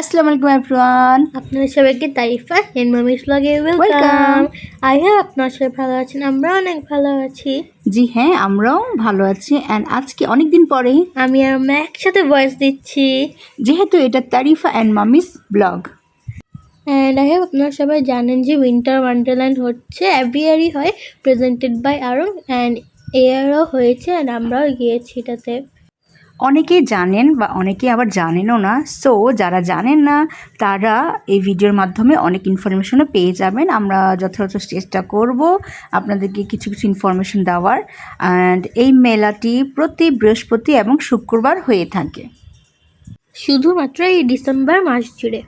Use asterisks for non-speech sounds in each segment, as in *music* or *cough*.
আসসালামু আলাইকুম এভরিওয়ান আপনাদের সবাইকে তাইফা এন মামিস ব্লগে ওয়েলকাম আই হোপ আপনার সবাই ভালো আছেন আমরা অনেক ভালো আছি। জি হ্যাঁ আমরাও ভালো আছি। অ্যান্ড আজকে অনেক দিন পরে আমি আর আমরা একসাথে ভয়েস দিচ্ছি। যেহেতু এটা Tarifa and mommy's blog. And I hope আপনারা সবাই জানেন যে উইন্টার ওয়ান্ডারল্যান্ড হচ্ছে এভরি হয় প্রেজেন্টেড বাই আরং অ্যান্ড এয়ারও হয়েছে অ্যান্ড আমরাও গিয়েছি এটাতে। অনেকেই জানেন বা অনেকে আবার জানেনও না। সো যারা জানেন না, তারা এই ভিডিওর মাধ্যমে অনেক ইনফরমেশনও পেয়ে যাবেন। আমরা যথাযথ চেষ্টা করব আপনাদেরকে কিছু কিছু ইনফরমেশন দেওয়ার। অ্যান্ড এই মেলাটি প্রতি বৃহস্পতি এবং শুক্রবার হয়ে থাকে। শুধুমাত্র এই ডিসেম্বর মাস জুড়ে।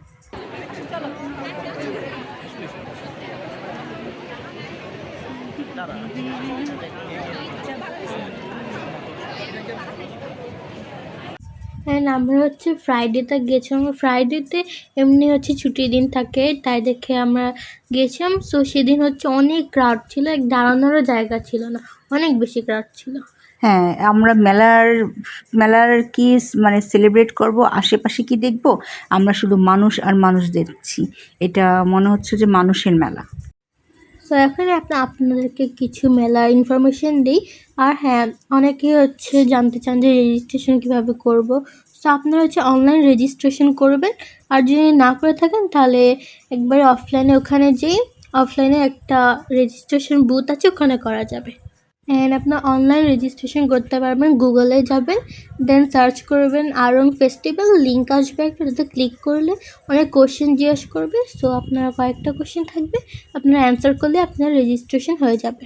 অ্যান্ড আমরা হচ্ছে ফ্রাইডেতে গেছিলাম ফ্রাইডেতে এমনি হচ্ছে ছুটির দিন থাকে, তাই দেখে আমরা গেছিলাম সো সেদিন হচ্ছে অনেক ক্রাউড ছিল, এক দাঁড়ানোরও জায়গা ছিল না, অনেক বেশি ক্রাউড ছিল। হ্যাঁ আমরা মেলার মেলার কি মানে সেলিব্রেট করব, আশেপাশে কি দেখব? আমরা শুধু মানুষ আর মানুষ দেখছি। এটা মনে হচ্ছে যে মানুষের মেলা। সো এখানে আপনার আপনাদেরকে কিছু মেলা ইনফরমেশন দিই। আর হ্যাঁ অনেকেই হচ্ছে জানতে চান যে রেজিস্ট্রেশন কীভাবে করব। তো আপনারা হচ্ছে অনলাইন রেজিস্ট্রেশন করবেন। আর যদি না করে থাকেন, তাহলে একবারে অফলাইনে ওখানে যেয়ে অফলাইনে একটা রেজিস্ট্রেশন বুথ আছে, ওখানে করা যাবে। অ্যান্ড আপনার অনলাইন রেজিস্ট্রেশন করতে পারবেন গুগলে যাবেন দেন সার্চ করবেন আরং ফেস্টিভ্যাল লিঙ্ক আসবে একটা ওটাতে ক্লিক করলে অনেক কোশ্চেন জিজ্ঞেস করবে সো আপনারা কয়েকটা কোশ্চেন থাকবে, আপনারা অ্যান্সার করলে আপনার রেজিস্ট্রেশন হয়ে যাবে।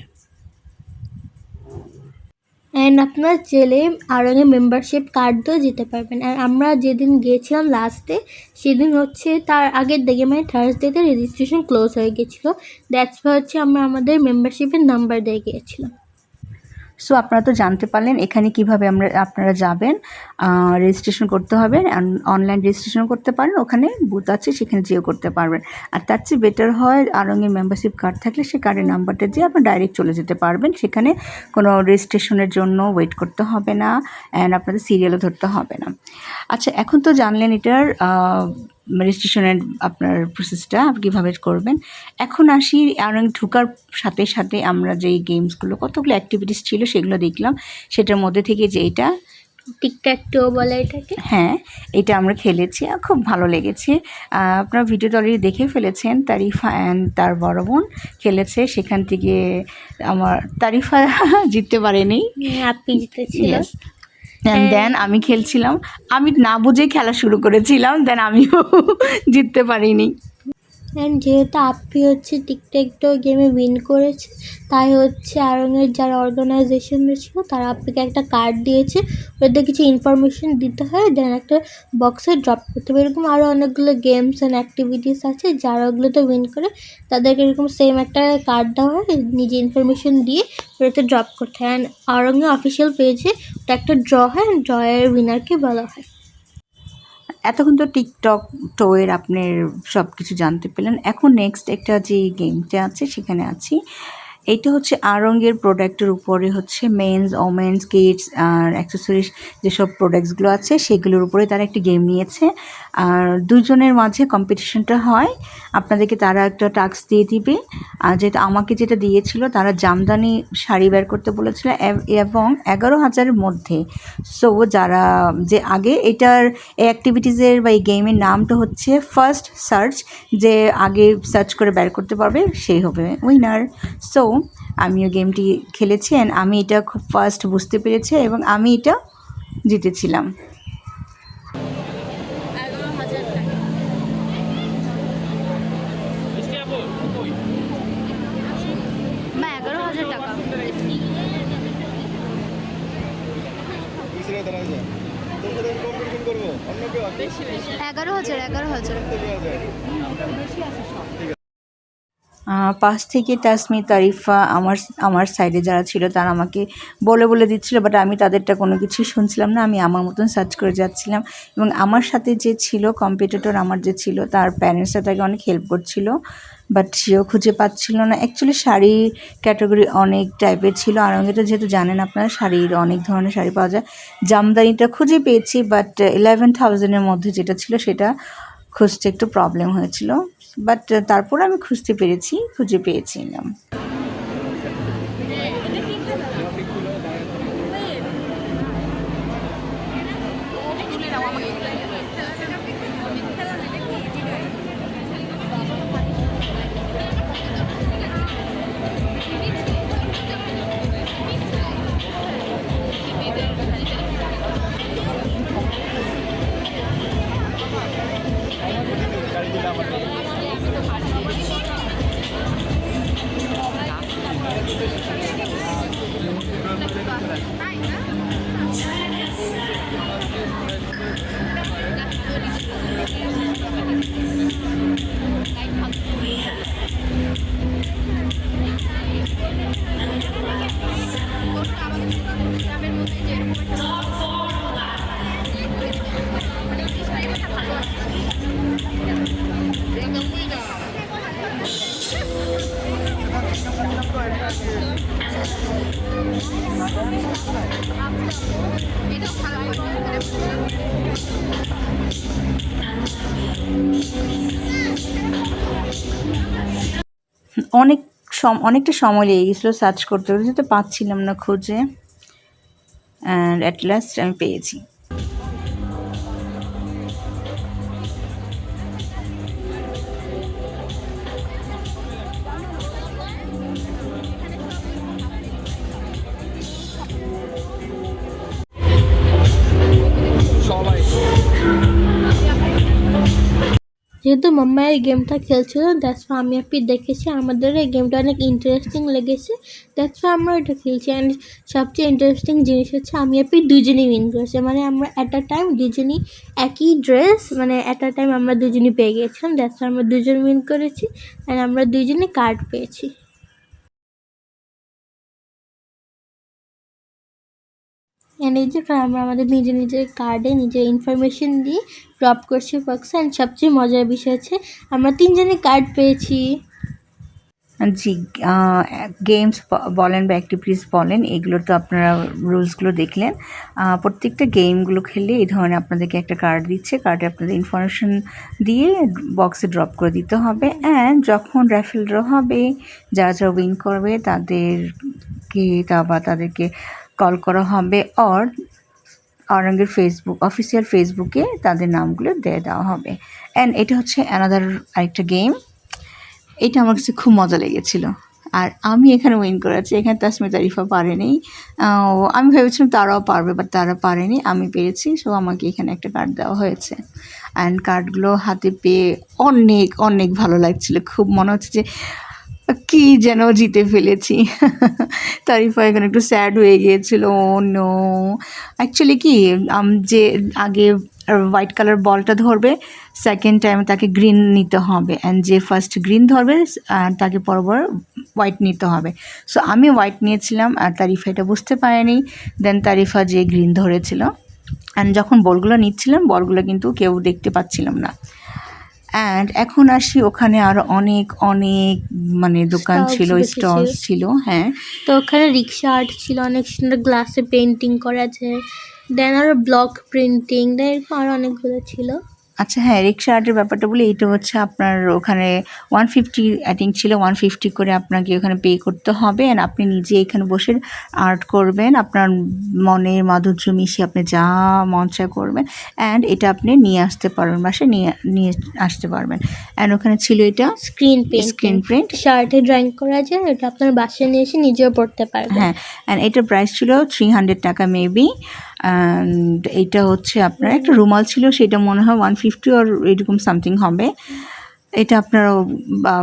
অ্যান্ড আপনার জেলে আরঙে মেম্বারশিপ কার্ড দিয়েও যেতে পারবেন। আর আমরা যেদিন গিয়েছিলাম লাস্টে সেদিন হচ্ছে তার আগের দিকে মানে থার্সডেতে রেজিস্ট্রেশন ক্লোজ হয়ে গেছিল দ্যাটস হচ্ছে আমরা আমাদের মেম্বারশিপের নাম্বার দিয়ে গিয়েছিলাম। সো আপনারা তো জানতে পারলেন এখানে কীভাবে আমরা আপনারা যাবেন। রেজিস্ট্রেশন করতে হবে অনলাইন রেজিস্ট্রেশন করতে পারেন। ওখানে বুথ আছে সেখানে যেও করতে পারবেন। আর তার চেয়ে বেটার হয় আরঙের মেম্বারশিপ কার্ড থাকলে সেই কার্ডের নাম্বারটা দিয়ে আপনি ডাইরেক্ট চলে যেতে পারবেন। সেখানে কোনো রেজিস্ট্রেশনের জন্য ওয়েট করতে হবে না অ্যান্ড আপনাদের সিরিয়ালও ধরতে হবে না। আচ্ছা এখন তো জানলেন এটার রেজিস্ট্রেশনের আপনার প্রসেসটা আপনি কীভাবে করবেন। এখন আসি আরং ঢোকার সাথে সাথে আমরা যেই গেমসগুলো কতগুলো অ্যাক্টিভিটিস ছিল সেগুলো দেখলাম। সেটার মধ্যে থেকে যেইটা টিকট্যাক টো বলে এটাকে? হ্যাঁ এটা আমরা খেলেছি আর খুব ভালো লেগেছে। আপনারা ভিডিওটা অলরেডি দেখে ফেলেছেন। তারিফা অ্যান্ড তার বড় বোন খেলেছে। সেখান থেকে আমার তারিফা *laughs* জিততে পারেনি। আপনি জিতেছিল দেন আমি খেলছিলাম। আমি না বুঝে খেলা শুরু করেছিলাম। দেন আমিও *laughs* জিততে পারিনি। অ্যান্ড যেহেতু আপনি হচ্ছে টিকট্যাক টো গেমে উইন করেছে, তাই হচ্ছে আরঙের যারা অর্গানাইজেশন ছিল, তারা আপনাকে একটা কার্ড দিয়েছে। ওদের কিছু ইনফরমেশন দিতে হয় দেন একটা বক্সে ড্রপ করতে হবে। এরকম আরও অনেকগুলো গেমস অ্যান্ড অ্যাক্টিভিটিস আছে, যারা ওগুলোতে উইন করে, তাদেরকে এরকম সেম একটা কার্ড দেওয়া হয়, নিজে ইনফরমেশন দিয়ে ওটাতে ড্রপ করতে হয়। অ্যান্ড আরঙের অফিসিয়াল পেজে ওটা একটা ড্র হয় ড্রয়ের উইনারকে বলা হয়। এতক্ষণ তো টিকটক, টোয়ের আপনার সব কিছু জানতে পেলেন। এখন নেক্সট একটা যে গেমটা আছে, সেখানে আছি। এটা হচ্ছে আরঙ্গের প্রোডাক্টের উপরে হচ্ছে মেন্স ওমেন্স কিডস আর অ্যাক্সেসরিজ যেসব প্রোডাক্টসগুলো আছে, সেগুলোর উপরে তারা একটি গেম নিয়েছে। আর দুজনের মাঝে কম্পিটিশনটা হয়। আপনাদেরকে তারা একটা টাস্ক দিয়ে দিবে। আর যেটা আমাকে যেটা দিয়েছিল, তারা জামদানি শাড়ি বের করতে বলেছিল এবং এগারো হাজারের মধ্যে। সো যারা, যে আগে এটার, এই অ্যাক্টিভিটিসের বা এই গেমের নামটা হচ্ছে ফার্স্ট সার্চ যে আগে সার্চ করে বের করতে পারবে, সেই হবে উইনার সো আমিও গেমটি খেলেছি অ্যান্ড আমি এটা খুব ফার্স্ট বুঝতে পেরেছি এবং আমি এটা জিতেছিলাম বা এগারো হাজার টাকা পিছনে দাঁড়ায় যায় তোর সাথে আমি কম্পিটিশন করব অন্য কেউ আছে এগারো হাজার এগারো হাজার। দেওয়া আছে। পাশ থেকে তাসমি তারিফা আমার আমার সাইডে যারা ছিল, তারা আমাকে বলে বলে দিচ্ছিল বাট আমি তাদেরটা কোনো কিছুই শুনছিলাম না। আমি আমার মতন সার্চ করে যাচ্ছিলাম। এবং আমার সাথে যে ছিল কম্পিটিটর আমার যে ছিল, তার প্যারেন্টসরা তাকে অনেক হেল্প করছিল বাট সেও খুঁজে পাচ্ছিল না। অ্যাকচুয়ালি শাড়ি ক্যাটাগরি অনেক টাইপের ছিল। আর এটা যেহেতু জানেন আপনারা, শাড়ির অনেক ধরনের শাড়ি পাওয়া যায়। জামদানিটা খুঁজে পেয়েছি বাট ইলেভেন থাউজেন্ডের মধ্যে যেটা ছিল, সেটা খুঁজতে একটু প্রবলেম হয়েছিল বাট তারপর আমি খুঁজতে পেরেছি খুঁজে পেয়েছিলাম অনেক সম, অনেকটা সময় লেগে গেছিল সার্চ করতে। করতে যেতে পাচ্ছিলাম না খুঁজে। অ্যান্ড অ্যাট লাস্ট আমি পেয়েছি। যেহেতু মাম্মা এই গেমটা খেলছিল দ্যাটস আমি আপনি দেখেছি। আমাদের এই গেমটা অনেক ইন্টারেস্টিং লেগেছে দ্যাটস আমরা এটা খেলছি। অ্যান্ড সবচেয়ে ইন্টারেস্টিং জিনিস হচ্ছে, আমি আপনি দুজনেই উইন করেছি। মানে আমরা অ্যাট আ টাইম দুজনেই একই ড্রেস মানে অ্যাট আ টাইম আমরা দুজনেই পেয়ে গিয়েছিলাম দ্যাটস আমরা দুজন উইন করেছি। অ্যান্ড আমরা দুজনে কার্ড পেয়েছি। অ্যান্ড এই যে আমরা আমাদের নিজের নিজের কার্ডে নিজের ইনফরমেশন দিয়ে ড্রপ করছি বক্সে অ্যান্ড সবচেয়ে মজার বিষয় হচ্ছে আমরা তিনজনে কার্ড পেয়েছি। জি গেমস বলেন বা অ্যাক্টিভিটিস বলেন, এগুলো তো আপনারা রুলসগুলো দেখলেন। প্রত্যেকটা গেমগুলো খেললে এই ধরনের আপনাদেরকে একটা কার্ড দিচ্ছে। কার্ডে আপনাদের ইনফরমেশন দিয়ে বক্সে ড্রপ করে দিতে হবে। অ্যান্ড যখন র্যাফেল ড্র হবে, যারা যারা উইন করবে, তাদেরকে তা বা তাদেরকে কল করা হবে অর আওরঙ্গের ফেসবুক অফিসিয়াল ফেসবুকে তাদের নামগুলো দিয়ে দেওয়া হবে। অ্যান্ড এটা হচ্ছে অ্যানাদার আরেকটা গেম এটা আমার কাছে খুব মজা লেগেছিলো। আর আমি এখানে উইন করেছি। এখানে তাসমিত আরিফা পারেনি। আমি ভেবেছিলাম তারাও পারবে বাট তারা পারেনি। আমি পেরেছি। সো আমাকে এখানে একটা কার্ড দেওয়া হয়েছে। অ্যান্ড কার্ডগুলো হাতে পেয়ে অনেক অনেক ভালো লাগছিল। খুব মনে হচ্ছে যে কি যেন জিতে ফেলেছি। তারিফা এখানে একটু স্যাড হয়ে গিয়েছিল নো অ্যাকচুয়ালি কি যে আগে হোয়াইট কালার বলটা ধরবে সেকেন্ড টাইম তাকে গ্রিন নিতে হবে। অ্যান্ড যে ফার্স্ট গ্রিন ধরবে তাকে পরপর হোয়াইট নিতে হবে। সো আমি হোয়াইট নিয়েছিলাম, আর তারিফা এটা বুঝতে পারেনি। দেন তারিফা যে গ্রিন ধরেছিল। অ্যান্ড যখন বলগুলো নিচ্ছিলাম বলগুলো কিন্তু কেউ দেখতে পাচ্ছিলাম না। অ্যান্ড এখন আসি ওখানে আরও অনেক অনেক মানে দোকান ছিল স্টল ছিল। হ্যাঁ। তো ওখানে রিক্সা আর্ট ছিল অনেক সুন্দর গ্লাসে পেন্টিং করা আছে। দেন আরও ব্লক প্রিন্টিং দেন এরকম আরও অনেকগুলো ছিল। আচ্ছা হ্যাঁ রিক্সা আর্টের ব্যাপারটা বলি এটা হচ্ছে আপনার ওখানে ওয়ান ফিফটি অ্যাটিং ছিল ওয়ান ফিফটি করে আপনাকে ওখানে পে করতে হবে অ্যান্ড আপনি নিজে এখানে বসে আর্ট করবেন আপনার মনের মাধুর্য মিশিয়ে আপনি যা মন চায় করবেন অ্যান্ড এটা আপনি নিয়ে আসতে পারবেন বাসে নিয়ে নিয়ে আসতে পারবেন অ্যান্ড ওখানে ছিল এটা স্ক্রিন পেন্টিং স্ক্রিন প্রিন্ট শার্টে ড্রয়িং করা যায় এটা আপনার বাসায় নিয়ে এসে নিজেও পড়তে পারবেন। হ্যাঁ অ্যান্ড এটার প্রাইস ছিল থ্রি হান্ড্রেড টাকা মেবি অ্যান্ড এটা হচ্ছে আপনার একটা রুমাল ছিল সেটা মনে হয় ওয়ান ফিফটি আর এরকম সামথিং হবে। এটা আপনারা বা,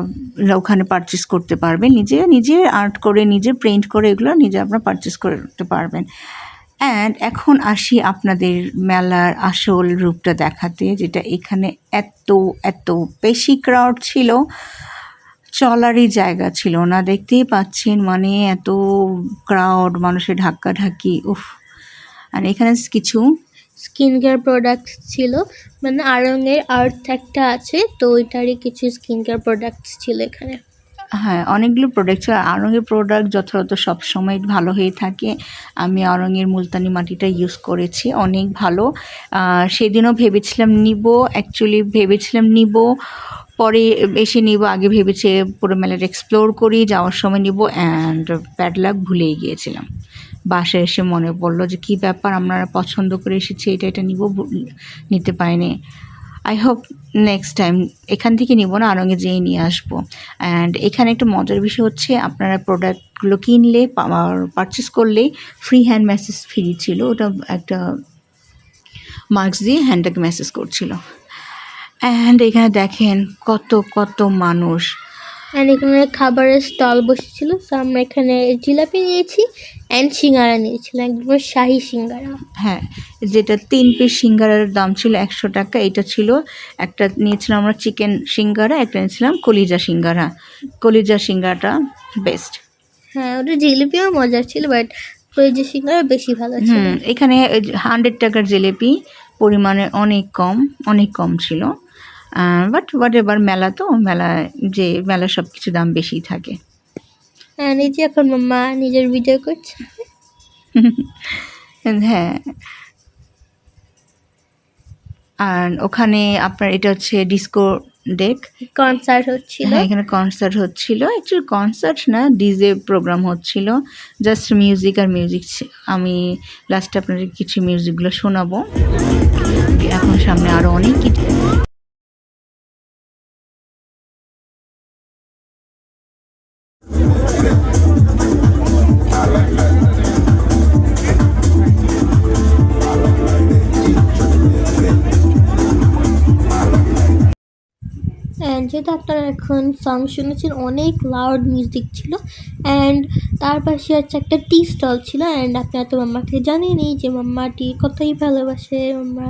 ওখানে পারচেস করতে পারবেন। নিজে নিজে আর্ট করে নিজে প্রিন্ট করে এগুলো নিজে আপনারা পারচেস করতে পারবেন। অ্যান্ড এখন আসি আপনাদের মেলার আসল রূপটা দেখাতে যেটা এখানে এত এত বেশি ক্রাউড ছিল। চলারই জায়গা ছিল না। দেখতেই পাচ্ছেন মানে এত ক্রাউড মানুষের ধাক্কা ধাক্কি উফ। আর এখানে কিছু স্কিন কেয়ার প্রোডাক্টস ছিল। মানে আরঙের আর্থ একটা আছে, তো ওইটারই কিছু স্কিন কেয়ার প্রোডাক্টস ছিল এখানে। হ্যাঁ অনেকগুলো প্রোডাক্ট ছিল। আরঙের প্রোডাক্ট যথাযথ সবসময় ভালো হয়ে থাকে। আমি আরঙের মুলতানি মাটিটা ইউজ করেছি, অনেক ভালো। সেদিনও ভেবেছিলাম নিব অ্যাকচুয়ালি ভেবেছিলাম নিব। পরে এসে নিব, আগে ভেবেছে পুরো মেলাটা এক্সপ্লোর করি, যাওয়ার সময় নিব অ্যান্ড প্যাডলাক ভুলেই গিয়েছিলাম। বাসায় এসে মনে পড়ল যে, কী ব্যাপার আমরা পছন্দ করে এসেছি, এটা এটা নিব নিতে পারিনি। আই হোপ নেক্সট টাইম এখান থেকে নিব না আরঙে যেয়ে নিয়ে আসব। অ্যান্ড এখানে একটা মজার বিষয় হচ্ছে, আপনারা প্রোডাক্টগুলো কিনলে পারচেস করলে ফ্রি হ্যান্ড মেসেজ ফ্রি ছিল। ওটা একটা মার্কস দিয়ে হ্যান্ডটাকে মেসেজ করছিল। অ্যান্ড এখানে দেখেন কত কত মানুষ। অ্যান্ড এখানে খাবারের স্টল বসেছিল। সো আমরা এখানে জিলাপি নিয়েছি অ্যান্ড সিঙ্গারা নিয়েছিলাম একদম শাহি সিঙ্গারা। হ্যাঁ যেটা তিন পিস সিঙ্গারার দাম ছিল একশো টাকা এটা ছিল একটা নিয়েছিলাম আমরা চিকেন সিঙ্গারা একটা নিয়েছিলাম কলিজা সিঙ্গারা। কলিজা সিঙ্গারাটা বেস্ট হ্যাঁ ওটা জিলিপিও মজার ছিল বাট যে সিঙ্গারা বেশি ভালো ছিল। এখানে হান্ড্রেড টাকার জিলিপি পরিমাণে অনেক কম অনেক কম ছিল। বাট বাট এবার মেলা তো মেলা যে মেলা সব কিছু দাম বেশিই থাকে। অ্যান্ড এই এখন মাম্মা নিজের ভিডিও করছে। *laughs* হ্যাঁ। আর ওখানে আপনার এটা হচ্ছে ডিস্কো ডেক কনসার্ট হচ্ছিল। হ্যাঁ এখানে কনসার্ট হচ্ছিল। অ্যাকচুয়ালি কনসার্ট না ডিজে প্রোগ্রাম হচ্ছিল। জাস্ট মিউজিক আর মিউজিক আমি লাস্টে আপনাদের কিছু মিউজিকগুলো শোনাবো। এখন সামনে আরও অনেক কিছু। যেহেতু আপনারা এখন সং শুনেছেন, অনেক লাউড মিউজিক ছিল অ্যান্ড তার পাশে হচ্ছে একটা টি স্টল ছিল অ্যান্ড আপনারা তো মাম্মাকে জানেনই যে মাম্মা টি কতই ভালোবাসে, মাম্মা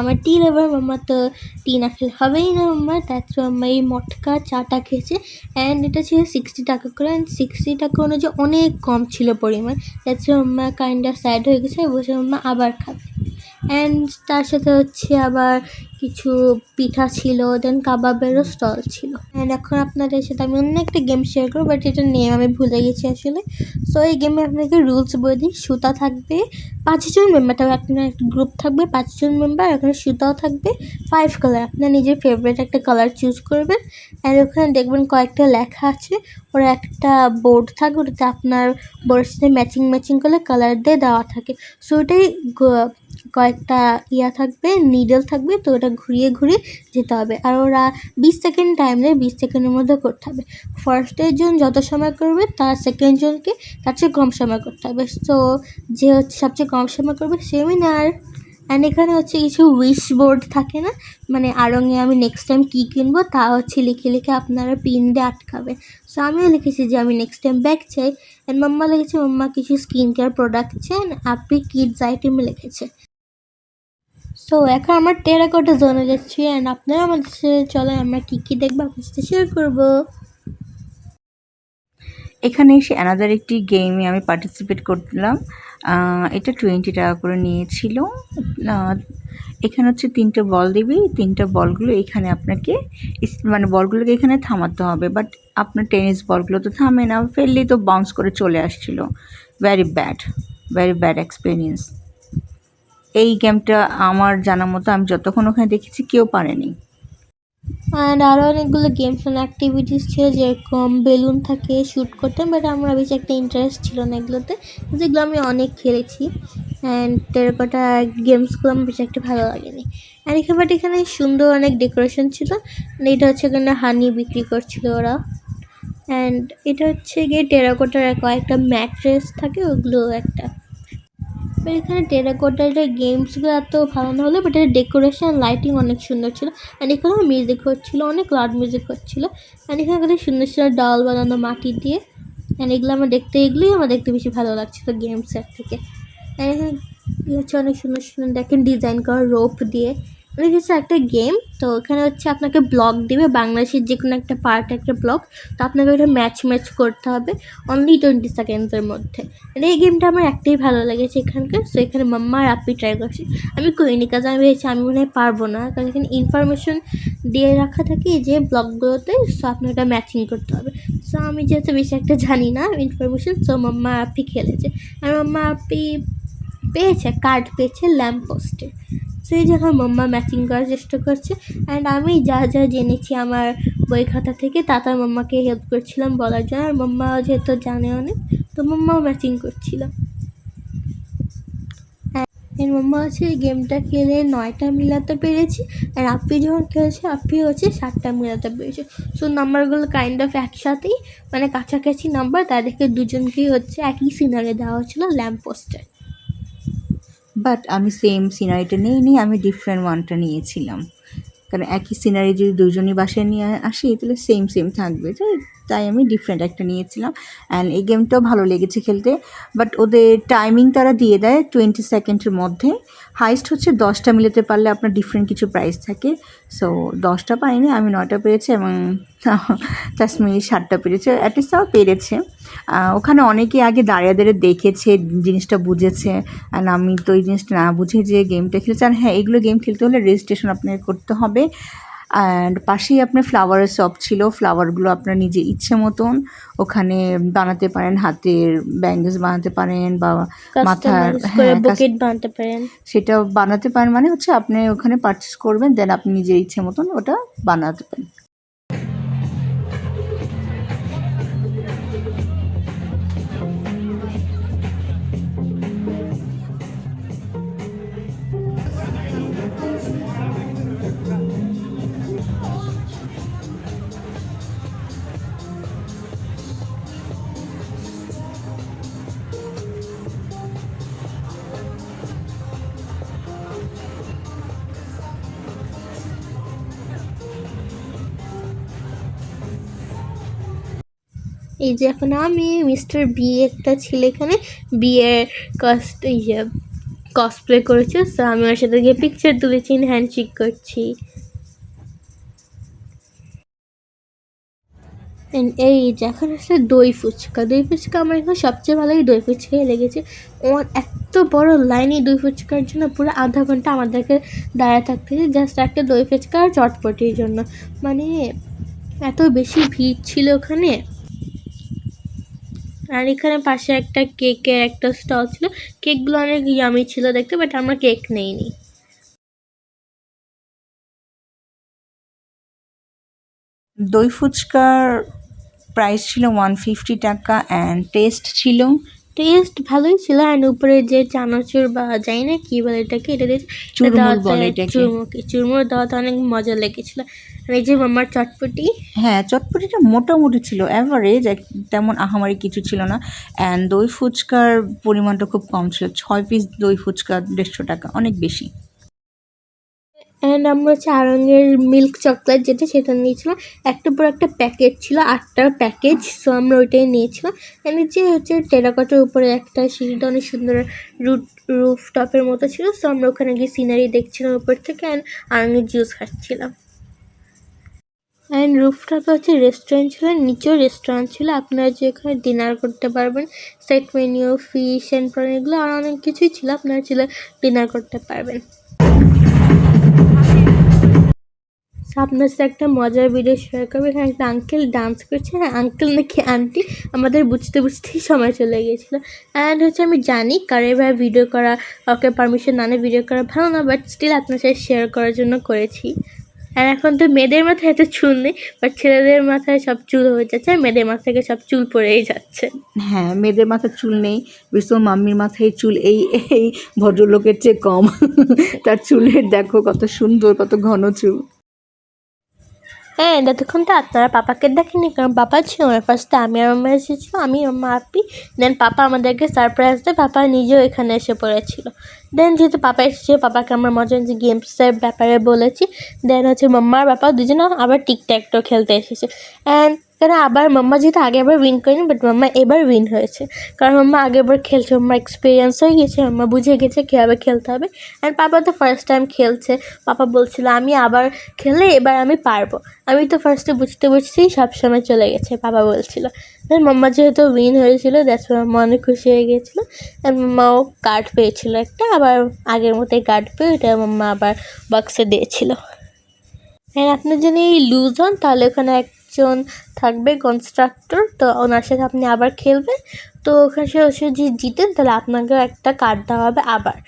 আমার টি লাভার মাম্মা তো টি না খেলে হবেই না মাম্মা তার মাম্মা এই মটকা চাটা খেয়েছে অ্যান্ড এটা ছিল সিক্সটি টাকা করে অ্যান্ড সিক্সটি টাকা অনুযায়ী অনেক কম ছিল পরিমাণ that's mamma kind of sad হয়ে গেছে বসে মাম্মা আবার খাবে। অ্যান্ড তার সাথে হচ্ছে আবার কিছু পিঠা ছিল দেন কাবাবেরও স্টল ছিল। অ্যান্ড এখন আপনাদের সাথে আমি অন্য একটা গেম শেয়ার করব বাট এটার নেম আমি ভুলে গেছি আসলে। সো এই গেমে আপনাকে রুলস বলে দিই, সুতা থাকবে, পাঁচজন মেম্বার তবে আপনার একটা গ্রুপ থাকবে, পাঁচজন মেম্বার ওখানে সুতাও থাকবে ফাইভ কালার আপনার নিজের ফেভারিট একটা কালার চুজ করবেন অ্যান্ড ওখানে দেখবেন কয়েকটা লেখা আছে। ওরা একটা বোর্ড থাকে, ওটাতে আপনার বোর্ডের সাথে ম্যাচিং ম্যাচিং করে কালার দিয়ে দেওয়া থাকে। সো ওটাই কয়েকটা ইয়া থাকবে নিডল থাকবে, তো ওটা ঘুরিয়ে ঘুরিয়ে যেতে হবে। আর ওরা বিশ সেকেন্ড টাইম নেয় বিশ সেকেন্ডের মধ্যে করতে হবে। ফার্স্টের জন যত সময় করবে, তার সেকেন্ড জনকে তার চেয়ে কম সময় করতে হবে। সো যে হচ্ছে সবচেয়ে কম সময় করবে সে উইনার অ্যান্ড এখানে হচ্ছে কিছু উইশ বোর্ড থাকে না? মানে আরঙে আমি নেক্সট টাইম কী কিনবো, তা হচ্ছে লিখে লিখে আপনারা পিন দিয়ে আটকাবে। সো আমিও লিখেছি যে আমি নেক্সট টাইম ব্যাগ চাই। অ্যান্ড মাম্মা লিখেছে, মাম্মা কিছু স্কিন কেয়ার প্রোডাক্ট চাই অ্যান্ড আপনি কিডস আইটেম লিখেছে। সো এখন আমরা টেরাকোটা জোনে যাচ্ছি অ্যান্ড আপনারা আমাদের সাথে চলে আমরা কী কী দেখব আপনার সাথে শেয়ার করব। এখানে এসে অ্যানাদার একটি গেমে আমি পার্টিসিপেট করলাম। এটা টোয়েন্টি টাকা করে নিয়েছিল। এখানে হচ্ছে তিনটে বল দিবি, তিনটে বলগুলো এখানে আপনাকে মানে বলগুলোকে এখানে থামাতে হবে। বাট আপনার টেনিস বলগুলো তো থামে না, ফেললেই তো বাউন্স করে চলে আসছিল। Very bad very bad experience এই গেমটা আমার জানা মতো আমি যতক্ষণ ওখানে দেখেছি কেউ পারেনি। অ্যান্ড আরও অনেকগুলো গেমস অ্যান্ড অ্যাক্টিভিটিস ছিল, যেরকম বেলুন থাকে শ্যুট করতাম বাট আমার বেশি একটা ইন্টারেস্ট ছিল না এগুলোতে। যেগুলো আমি অনেক খেলেছি অ্যান্ড টেরাকোটা গেমসগুলো আমার বেশি একটা ভালো লাগেনি। অ্যান্ড এখানে বাট এখানে সুন্দর অনেক ডেকোরেশন ছিল এটা হচ্ছে এখানে হানি বিক্রি করছিল ওরা। অ্যান্ড এটা হচ্ছে গিয়ে টেরাকোটার কয়েকটা ম্যাট্রেস থাকে, ওগুলো একটা। বাট এখানে টেরাকোটার গেমসগুলো এত ভালো না হলে বাট এর ডেকোরেশন লাইটিং অনেক সুন্দর ছিল। অ্যান্ড এখানেও মিউজিক হচ্ছিল, অনেক লাউড মিউজিক হচ্ছিল। অ্যান্ড এখানে সুন্দর সুন্দর ডাল বানানো মাটি দিয়ে। অ্যান্ড এগুলো আমার দেখতে, এগুলোই আমার দেখতে বেশি ভালো লাগছিল গেমসের থেকে। অ্যান্ড এখানে হচ্ছে? অনেক সুন্দর সুন্দর দেখেন ডিজাইন করা রোপ দিয়ে। হচ্ছে একটা গেম, তো এখানে হচ্ছে আপনাকে ব্লক দেবে, বাংলাদেশের যে কোনো একটা পার্ট একটা ব্লক তো আপনাকে ওটা ম্যাচ ম্যাচ করতে হবে অনলি টোয়েন্টি সেকেন্ডসের মধ্যে। মানে এই গেমটা আমার একটাই ভালো লেগেছে এখানকার সো এখানে মাম্মা আর আপি ট্রাই করছি। আমি করিনি কাজ আমি ভেবেছি আমি মনে হয় পারব না, কারণ এখানে ইনফরমেশন দিয়ে রাখা থাকে যে ব্লকগুলোতে সো আপনি ওটা ম্যাচিং করতে হবে। সো আমি যেহেতু বেশি একটা জানি না ইনফরমেশন সো মাম্মা আপি খেলেছে। আর মাম্মা আর আপি পেয়েছে কার্ড পেয়েছে ল্যাম্প পোস্টে সেই যখন মাম্মা ম্যাচিং করার চেষ্টা করছে অ্যান্ড আমি যা যা জেনেছি আমার বই খাতা থেকে, তা তার মাম্মাকে হেল্প করছিলাম বলার জন্য, আর মাম্মা যেহেতু জানে অনেক, তো মাম্মাও ম্যাচিং করছিল। এর মাম্মা হচ্ছে গেমটা খেলে নয়টা মিলাতে পেরেছি আর আপনি যখন খেলেছে আপনি হচ্ছে সাতটা মিলাতে পেরেছে। সো নাম্বারগুলো কাইন্ড অফ একসাথেই মানে কাছাকাছি নাম্বার তাদেরকে দুজনকেই হচ্ছে একই সিনারি দেওয়া হচ্ছিল ল্যাম্প পোস্টে বাট আমি সেম সিনারিটা নিইনি, আমি ডিফারেন্ট ওয়ানটা নিয়েছিলাম। কারণ একই সিনারি যদি দুজনই বাসায় নিয়ে আসি, তাহলে সেম সেম থাকবে। তো তাই আমি ডিফারেন্ট একটা নিয়েছিলাম অ্যান্ড এই গেমটাও ভালো লেগেছে খেলতে। বাট ওদের টাইমিং তারা দিয়ে দেয় টোয়েন্টি সেকেন্ডের মধ্যে। হাইস্ট হচ্ছে দশটা মিলাতে পারলে আপনার ডিফারেন্ট কিছু প্রাইস থাকে। সো দশটা পাইনি, আমি নয়টা পেয়েছি এবং *laughs* তাসমিলি সাতটা পেরেছে। অ্যাটলিস্ট তাও পেরেছে। ওখানে অনেকে আগে দাঁড়িয়ে দাঁড়িয়ে দেখেছে, জিনিসটা বুঝেছে। আর আমি তো এই জিনিসটা না বুঝে যে গেমটা খেলেছি। আর হ্যাঁ এগুলো গেম খেলতে হলে রেজিস্ট্রেশন আপনাকে করতে হবে। অ্যান্ড পাশেই আপনার ফ্লাওয়ারের শপ ছিল। ফ্লাওয়ারগুলো আপনার নিজে ইচ্ছে মতন ওখানে বানাতে পারেন। হাতের ব্যাঙ্গেজ বানাতে পারেন বা মাথার হ্যাঁ বুকেট বানাতে পারেন। সেটা বানাতে পারেন মানে হচ্ছে আপনি ওখানে পারচেস করবেন দেন আপনি নিজের ইচ্ছে মতন ওটা বানাতে পারেন। এই যে এখন আমি মিস্টার বি একটা ছেলে এখানে বিয়ের কস্ট ইয়ে কসপ্লে করেছে। সো আমি ওর সাথে গিয়ে পিকচার তুলেছি হ্যান্ডশেক করছি। এই যে এখন আসলে দই ফুচকা। দই ফুচকা আমার এখন সবচেয়ে ভালো এই দই ফুচকাই লেগেছে। ওর এত বড় লাইন দই ফুচকার জন্য পুরো আধা ঘণ্টা আমাদেরকে দাঁড়ায় থাকতে জাস্ট একটা দই ফুচকা আর চটপটির জন্য। মানে এত বেশি ভিড় ছিল ওখানে। আর এখানে পাশে একটা কেকের একটা স্টল ছিল। কেকগুলো অনেক ইয়ামি ছিল দেখতে বাট আমরা কেক নেইনি। দই ফুচকার প্রাইস ছিল ওয়ান ফিফটি টাকা অ্যান্ড টেস্ট ছিল টেস্ট ভালোই ছিল অ্যান্ড উপরে যে চানাচুর বা যাই না কি বলে এটাকে এটা দিয়ে চুরমুর দেওয়াতে- অনেক মজা লেগেছিল। আর এই যে আমার চটপটি। হ্যাঁ চটপটিটা মোটামুটি ছিল। অ্যাভারেজ তেমন আহামারি কিছু ছিল না। অ্যান্ড দই ফুচকার পরিমাণটা খুব কম ছিল। ছয় পিস দই ফুচকা দেড়শো টাকা অনেক বেশি। অ্যান্ড আমরা হচ্ছে আরঙের মিল্ক চকলেট যেটা সেটা নিয়েছিলাম। একটা পর একটা প্যাকেট ছিল আটটার প্যাকেজ সো আমরা ওইটাই নিয়েছিলাম। অ্যান্ড যে হচ্ছে টেরাকটের উপরে একটা সিঁড়িটা অনেক সুন্দর রুট রুফ টপের মতো ছিল সো আমরা ওখানে গিয়ে সিনারি দেখছিলাম উপর থেকে অ্যান্ড আরঙের জুস খাচ্ছিলাম। অ্যান্ড রুফটপে হচ্ছে রেস্টুরেন্ট ছিল নিচেও রেস্টুরেন্ট ছিল, আপনারা যে এখানে ডিনার করতে পারবেন সেট মেনিউ ফিশ অ্যান্ড এগুলো আর অনেক কিছুই ছিল, আপনারা ছিল ডিনার করতে পারবেন। আপনার সাথে একটা মজার ভিডিও শেয়ার করব। এখানে একটা আঙ্কেল ডান্স করছে। হ্যাঁ আঙ্কেল নাকি আন্টি আমাদের বুঝতে বুঝতেই সময় চলে গিয়েছিল। অ্যান্ড হচ্ছে আমি জানি কারও এবার ভিডিও করা ওকে পারমিশন না নিয়ে ভিডিও করা ভালো না বাট স্টিল আপনার সাথে শেয়ার করার জন্য করেছি। আর এখন তো মেয়েদের মাথায় এত চুল নেই বাট ছেলেদের মাথায় সব চুল হয়ে যাচ্ছে আর মেয়েদের মাথা থেকে সব চুল পড়েই যাচ্ছে। হ্যাঁ মেয়েদের মাথায় চুল নেই বিশেষ মাম্মির মাথায় চুল এই এই ভদ্রলোকের চেয়ে কম। তার চুলের দেখো কত সুন্দর, কত ঘন চুল। হ্যাঁ এতক্ষণ তো আপনারা পাপাকে দেখেনি, কারণ পাপা ছিল আমার ফার্স্টে আমি আমার মা এসেছিল, আমি মা আপি। দেন পাপা আমাদেরকে সারপ্রাইজ দেয়, পাপা নিজেও এখানে এসে পড়েছিল। দেন যেহেতু পাপা এসেছে পাপাকে আমরা মজা নিজে গেমসের ব্যাপারে বলেছি। দেন হচ্ছে মাম্মার বাপা দুজনে আবার টিকট্যাকটো খেলতে এসেছে। অ্যান্ড কারণ আবার মাম্মা যেহেতু আগেরবার উইন করেনি বাট মাম্মা এবার উইন হয়েছে। কারণ মাম্মা আগেরবার খেলছে মাম্মা এক্সপিরিয়েন্স হয়ে গেছে, মাম্মা বুঝে গেছে কীভাবে খেলতে হবে। অ্যান্ড পাপা তো ফার্স্ট টাইম খেলছে। পাপা বলছিল, আমি আবার খেলে এবার আমি পারব। আমি তো ফার্স্টে বুঝতে বুঝতেই সবসময় চলে গেছে, পাপা বলছিল। আর মাম্মা যেহেতু উইন হয়েছিল দ্যাটস মাম্মা অনেক খুশি হয়ে গিয়েছিল আর মাম্মাও কার্ড পেয়েছিল একটা, আবার আগের মতোই কার্ড পেয়ে ওটা মাম্মা আবার বক্সে দিয়েছিল। হ্যাঁ আপনি যদি লুজ হন, তাহলে ওখানে একজন থাকবে কনস্ট্রাক্টর তো ওনার সাথে আপনি আবার খেলবে তো ওখানে সে যদি জিতেন, তাহলে আপনাকে একটা কার্ড দেওয়া হবে আবার।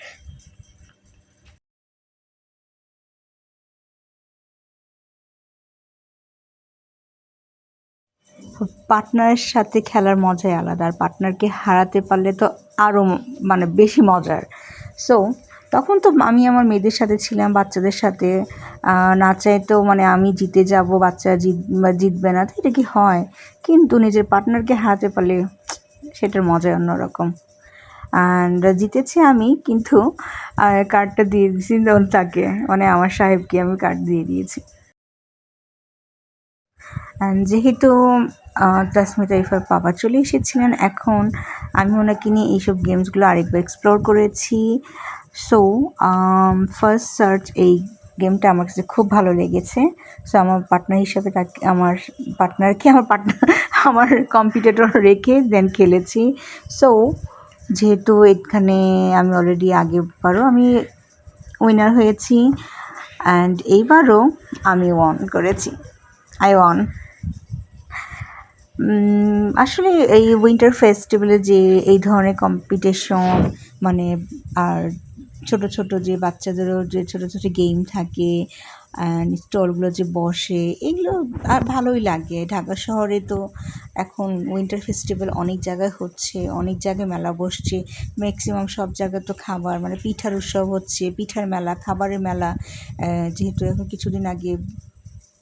পার্টনারের সাথে খেলার মজাই আলাদা, আর পার্টনারকে হারাতে পারলে তো আরও মানে বেশি মজার। সো তখন তো আমি আমার মেয়েদের সাথে ছিলাম, বাচ্চাদের সাথে। না চাইতেও মানে আমি জিতে যাব, বাচ্চা জিত জিতবে না, তো এটা কি হয়? কিন্তু নিজের পার্টনারকে হারাতে পারলে সেটার মজাই অন্যরকম। অ্যান্ড জিতেছি আমি, কিন্তু কার্ডটা দিয়ে দিয়েছি তাকে। মানে আমার সাহেবকে আমি কার্ড দিয়ে দিয়েছি। And যেহেতু তাসমিতা ইফার বাবা চলে এসেছিলেন। এখন আমি ওনাকে নিয়ে এইসব গেমসগুলো আরেকবার এক্সপ্লোর করেছি। সো ফার্স্ট সার্চ এই গেমটা আমার কাছে খুব ভালো লেগেছে। সো আমার পার্টনার হিসাবে তাকে, আমার পার্টনারকে আমার পার্টনার আমার কম্পিউটার রেখে দেন খেলেছি। সো যেহেতু এখানে আমি অলরেডি আগেবারও আমি উইনার হয়েছি। অ্যান্ড এইবারও আমি ওয়ান করেছি। আই ওয়ান আসলে এই উইন্টার ফেস্টিভ্যালে যে এই ধরনের কম্পিটিশন মানে আর ছোট ছোট যে বাচ্চাদেরও যে ছোট ছোট গেম থাকে স্টলগুলো যে বসে, এগুলো আর ভালোই লাগে। ঢাকা শহরে তো এখন উইন্টার ফেস্টিভ্যাল অনেক জায়গায় হচ্ছে, অনেক জায়গায় মেলা বসছে ম্যাক্সিমাম সব জায়গায় তো খাবার মানে পিঠার উৎসব হচ্ছে, পিঠার মেলা, খাবারের মেলা যেহেতু এখন কিছুদিন আগে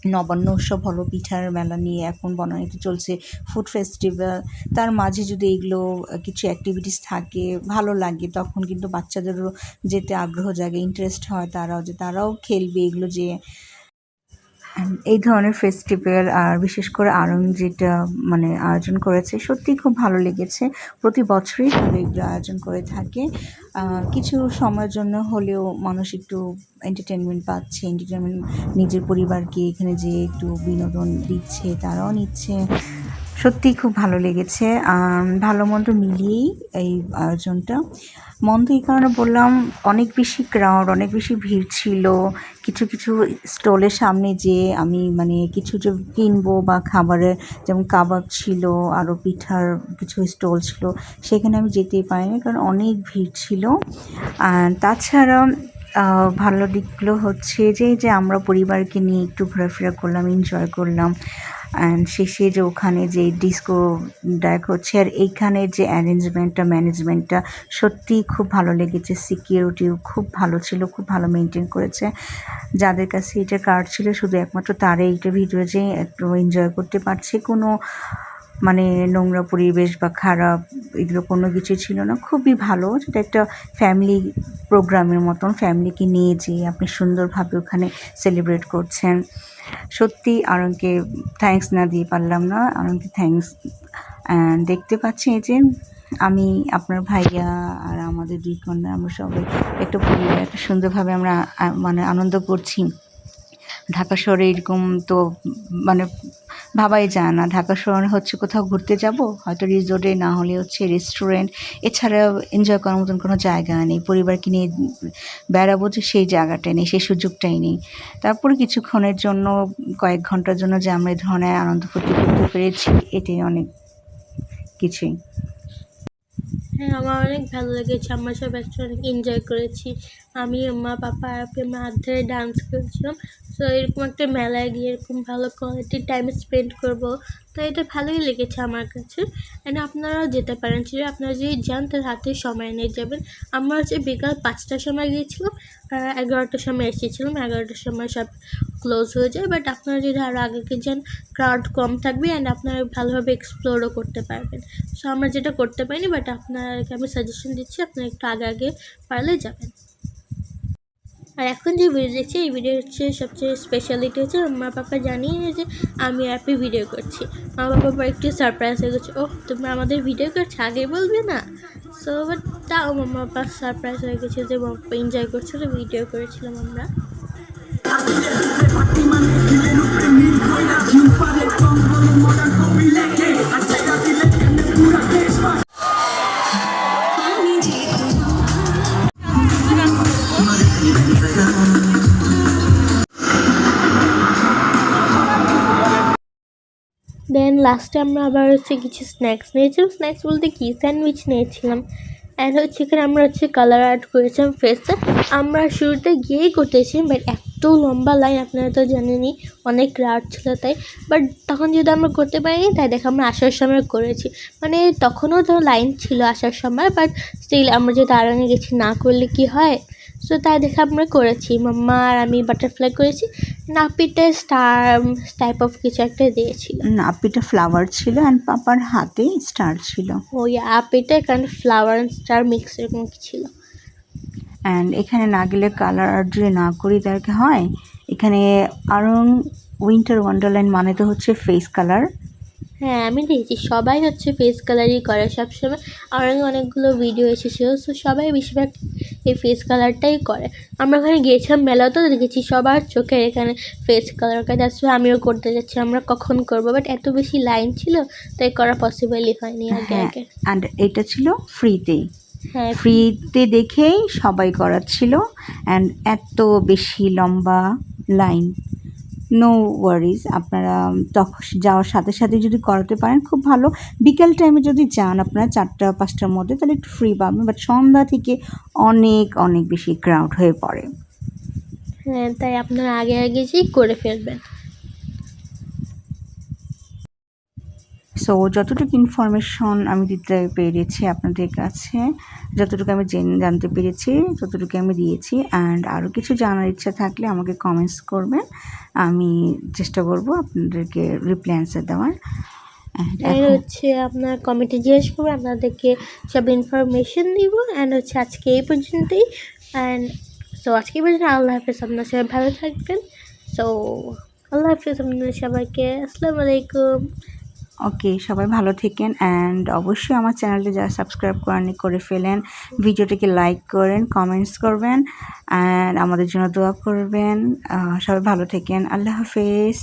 নবান্ন উৎসব, হলো পিঠার মেলা নিয়ে এখন বনানীতে চলছে ফুড ফেস্টিভ্যাল তার মাঝে যদি এগুলো কিছু অ্যাক্টিভিটিস থাকে, ভালো লাগে, তখন কিন্তু বাচ্চাদেরও যেতে আগ্রহ জাগে ইন্টারেস্ট হয় তারাও যে তারাও খেলবে এগুলো যে এই ধরনের ফেস্টিভ্যাল আর বিশেষ করে আরং যেটা মানে আয়োজন করেছে, সত্যিই খুব ভালো লেগেছে। প্রতি বছরই তারা এগুলো আয়োজন করে থাকে। কিছু সময়ের জন্য হলেও মানুষ একটু এন্টারটেনমেন্ট পাচ্ছে এন্টারটেনমেন্ট নিজের পরিবারকে এখানে যে একটু বিনোদন দিচ্ছে, তারাও নিচ্ছে। সত্যিই খুব ভালো লেগেছে। ভালো মন্দ মিলিয়েই এই আয়োজনটা। মন্দ এই কারণে বললাম, অনেক বেশি ক্রাউড অনেক বেশি ভিড় ছিল। কিছু কিছু স্টলের সামনে যে আমি মানে কিছু যে কিনবো বা খাবারের যেমন কাবাব ছিল আরও পিঠার কিছু স্টল ছিল, সেখানে আমি যেতেই পারিনি কারণ অনেক ভিড় ছিল। তাছাড়া ভালো দিকগুলো হচ্ছে যে যে আমরা পরিবারকে নিয়ে একটু ঘোরাফেরা করলাম এনজয় করলাম। অ্যান্ড শেষে যে ওখানে যে ডিস্কো ডাক হচ্ছে, আর এইখানে যে অ্যারেঞ্জমেন্টটা ম্যানেজমেন্টটা সত্যিই খুব ভালো লেগেছে। সিকিউরিটিও খুব ভালো ছিল, খুব ভালো মেনটেন করেছে। যাদের কাছে এটা কার্ড ছিল, শুধু একমাত্র তারাই এইটা ভিডিও যে একটু এনজয় করতে পারছে। কোনো মানে নোংরা পরিবেশ বা খারাপ এগুলো কোনো কিছু ছিল না। খুবই ভালো। যেটা একটা ফ্যামিলি প্রোগ্রামের মতন ফ্যামিলিকে নিয়ে যেয়ে আপনি সুন্দরভাবে ওখানে সেলিব্রেট করছেন। সত্যি আরনকে থ্যাংকস না দিয়ে পারলাম না। আরনকে থ্যাঙ্কস দেখতে পাচ্ছি যে আমি, আপনার ভাইয়া আর আমাদের দুই কন্যা, আমরা সবাই একটু পরিবার, একটা সুন্দরভাবে আমরা মানে আনন্দ করছি। ঢাকা শহরে এরকম তো মানে ভাবাই যায় না। ঢাকা শহরে হচ্ছে কোথাও ঘুরতে যাব, হয়তো রিসোর্টে না হলে হচ্ছে রেস্টুরেন্ট এছাড়া এনজয় করার মতন কোনো জায়গা নেই। পরিবারকে নিয়ে বেড়াবো যে সেই জায়গাটা নেই, সেই সুযোগটাই নেই। তারপরে কিছুক্ষণের জন্য, কয়েক ঘণ্টার জন্য যে আমরা এই ধরনের আনন্দ ফুর্তি করতে পেরেছি এটাই অনেক কিছুই। হ্যাঁ আমার অনেক ভালো লেগেছে। আমরা সব একসাথে অনেক এনজয় করেছি। আমি, মা, পাপা আপনি আমার হাত ধরে ডান্স করেছিলাম। সো এরকম একটা মেলায় গিয়ে এরকম ভালো কোয়ালিটির টাইম স্পেন্ড করব। তো এটা ভালোই লেগেছে আমার কাছে। অ্যান্ড আপনারাও যেতে পারেন। সেটা আপনারা যদি যান তার হাতে সময় নিয়ে যাবেন। আমরা হচ্ছে বিকাল পাঁচটার সময় গিয়েছিলাম এগারোটার সময় এসেছিলাম। এগারোটার সময় সব ক্লোজ হয়ে যায়। বাট আপনারা যদি আরও আগে যান ক্রাউড কম থাকবে অ্যান্ড আপনারা ভালোভাবে এক্সপ্লোরও করতে পারবেন। সো আমরা যেটা করতে পারিনি বাট আপনাকে আমি সাজেশন দিচ্ছি, আপনারা একটু আগে আগে পারলে যাবেন। আর এখন যে ভিডিও দেখছি, এই ভিডিও হচ্ছে সবচেয়ে স্পেশালিটি হচ্ছে মা পাপা জানিয়ে যে আমি অ্যাপে ভিডিও করছি। মা বাবা একটু সারপ্রাইজ হয়ে গেছে ও তোমরা আমাদের ভিডিও করছ, আগে বলবে না? সো বাট তাও মামা বাবা সারপ্রাইজ হয়ে গেছে যে বাবা এনজয় করছিল ভিডিও করেছিলাম আমরা। দেন লাস্টে আমরা আবার হচ্ছে কিছু স্ন্যাক্স নিয়েছিলাম। স্ন্যাক্স বলতে কি? স্যান্ডউইচ নিয়েছিলাম। অ্যান্ড হচ্ছে এখানে আমরা হচ্ছে কালার আর্ট করেছিলাম ফেসে আমরা শুরুতে গিয়েই করতেছি বাট এত লম্বা লাইন আপনারা তো জানেনই, অনেক রাত ছিল তাই। বাট তখন যদি আমরা করতে পারিনি, তাই দেখো আমরা আসার সময় করেছি। মানে তখনও তো লাইন ছিল আসার সময় বাট স্টিল আমরা যেহেতু আরামে গেছি, না করলে কি হয়? সো তাই দেখে আমরা করেছি। মাম্মা আর আমি বাটারফ্লাই করেছি। নাপিতে স্টার টাইপ অফ কিছু একটা দিয়েছিল। নাপিটা ফ্লাওয়ার ছিল অ্যান্ড পাপার হাতে স্টার ছিল। ওই আপিটা কারণ ফ্লাওয়ার অ্যান্ড স্টার মিক্স এরকম ছিল। অ্যান্ড এখানে না গেলে কালার আর্ট যদি না করি তার হয়? এখানে আরং উইন্টার ওয়ান্ডারল্যান্ড মানে তো হচ্ছে ফেস কালার হ্যাঁ আমি দেখেছি। সবাই হচ্ছে ফেস কালারই করে সবসময়। আর অনেকগুলো ভিডিও এসেছিল সো সবাই বেশিরভাগ এই ফেস কালারটাই করে। আমরা ওখানে গিয়েছিলাম মেলাতেও দেখেছি সবার চোখে এখানে ফেস কালার করে। দ্যাটস আমিও করতে যাচ্ছি আমরা কখন করব? বাট এত বেশি লাইন ছিল তাই করা পসিবলই হয়নি আগে হ্যাঁ আগে। অ্যান্ড এটা ছিল ফ্রিতে হ্যাঁ ফ্রিতে দেখেই সবাই করাচ্ছিল অ্যান্ড এত বেশি লম্বা লাইন নো ওয়ারিজ আপনারা তখন যাওয়ার সাথে সাথে যদি করাতে পারেন, খুব ভালো। বিকেল টাইমে যদি যান আপনারা চারটা, পাঁচটার মধ্যে, তাহলে একটু ফ্রি পাবেন বাট সন্ধ্যা থেকে অনেক অনেক বেশি ক্রাউড হয়ে পড়ে। হ্যাঁ তাই আপনারা আগে আগে যেই করে ফেলবেন। সো যতটুকু ইনফরমেশন আমি দিতে পেরেছি আপনাদের কাছে যতটুকু আমি জানতে পেরেছি ততটুকু আমি দিয়েছি অ্যান্ড আরও কিছু জানার ইচ্ছা থাকলে আমাকে কমেন্টস করবেন। আমি চেষ্টা করব আপনাদেরকে রিপ্লাই অ্যান্সার দেওয়ার। এখন- হচ্ছে আপনার কমেন্টে জিজ্ঞেস করব আপনাদেরকে সব ইনফরমেশন দিব। অ্যান্ড হচ্ছে আজকে এই পর্যন্তই। অ্যান্ড সো আজকে এই পর্যন্ত আল্লাহ হাফেজ আপনার সবাই ভালো থাকবেন। সো আল্লাহ হাফেজ আপনাদের সবাইকে আসসালামু আলাইকুম। ওকে, সবাই ভালো থেকেন অ্যান্ড অবশ্যই আমার চ্যানেলটি যারা সাবস্ক্রাইব করেনি করে ফেলেন। ভিডিওটিকে লাইক করেন কমেন্টস করবেন অ্যান্ড আমাদের জন্য দোয়া করবেন। সবাই ভালো থেকেন। আল্লাহ হাফেজ।